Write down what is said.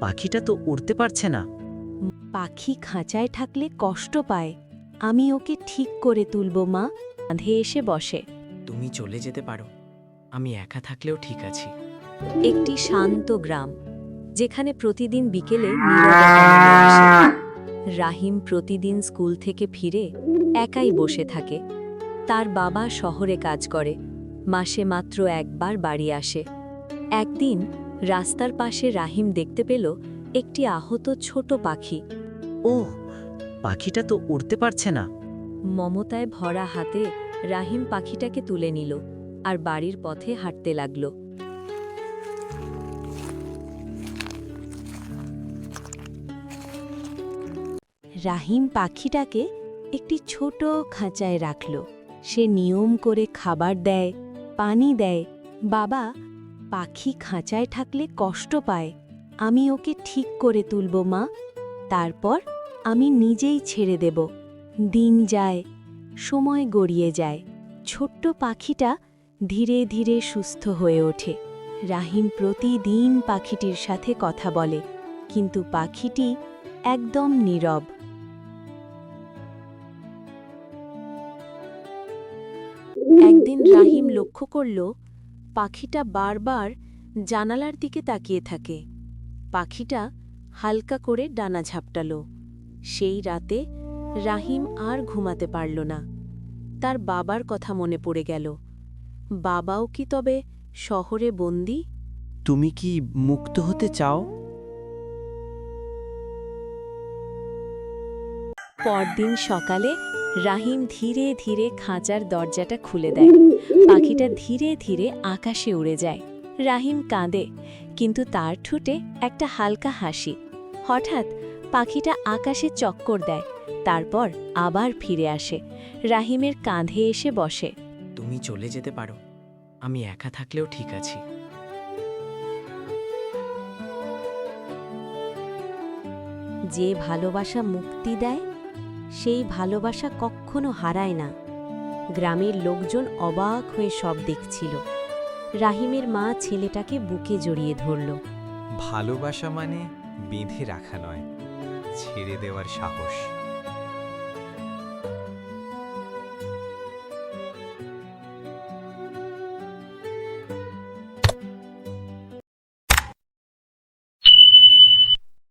পাখিটা তো উড়তে পারছে না। পাখি খাঁচায় থাকলে কষ্ট পায়। আমি ওকে ঠিক করে তুলব মা। কাঁধে এসে বসে। তুমি চলে যেতে পারো। আমি একা থাকলেও ঠিক আছি। একটি শান্ত গ্রাম যেখানে প্রতিদিন বিকেলে। রাহিম প্রতিদিন স্কুল থেকে ফিরে একাই বসে থাকে। তার বাবা শহরে কাজ করে। মাসে মাত্র একবার বাড়ি আসে। একদিন রাস্তার পাশে রাহিম দেখতে পেল একটি আহত ছোট পাখি। ও পাখিটা তো উড়তে পারছে না। মমতায় ভরা হাতে রাহিম পাখিটাকে তুলে নিল আর বাড়ির পথে হাঁটতে লাগল। রাহিম পাখিটাকে একটি ছোট খাঁচায় রাখল। সে নিয়ম করে খাবার দেয় পানি দেয় বাবা পাখি খাঁচায় থাকলে কষ্ট পায়। আমি ওকে ঠিক করে তুলব, মা। তারপর আমি নিজেই ছেড়ে দেব। দিন যায়, সময় গড়িয়ে যায়। ছোট্ট পাখিটা ধীরে ধীরে সুস্থ হয়ে ওঠে। রাহিম প্রতিদিন পাখিটির সাথে কথা বলে, কিন্তু পাখিটি একদম নীরব। একদিন রাহিম লক্ষ্য করল পাখিটা বারবার জানালার দিকে তাকিয়ে থাকে। পাখিটা হালকা করে ডানা ঝাপটাল। সেই রাতে রাহিম আর ঘুমাতে পারল না। তার বাবার কথা মনে পড়ে গেল। বাবাও কি তবে শহরে বন্দি? তুমি কি মুক্ত হতে চাও? পরদিন সকালে রাহিম ধীরে ধীরে খাঁচার দরজাটা খুলে দেয়। পাখিটা ধীরে ধীরে আকাশে উড়ে যায়। রাহিম কাঁদে কিন্তু তার ঠুটে একটা হালকা হাসি। হঠাৎ পাখিটা আকাশে চক্কর দেয় তারপর আবার ফিরে আসে। রাহিমের কাঁধে এসে বসে। তুমি চলে যেতে পারো। আমি একা থাকলেও ঠিক আছি। যে ভালোবাসা মুক্তি দেয় সেই ভালোবাসা কখনো হারায় না। গ্রামের লোকজন অবাক হয়ে সব দেখছিল। রাহিমের মা ছেলেটাকে বুকে জড়িয়ে ধরল। ভালোবাসা মানে বেঁধে রাখা নয়, ছেড়ে দেওয়ার সাহস।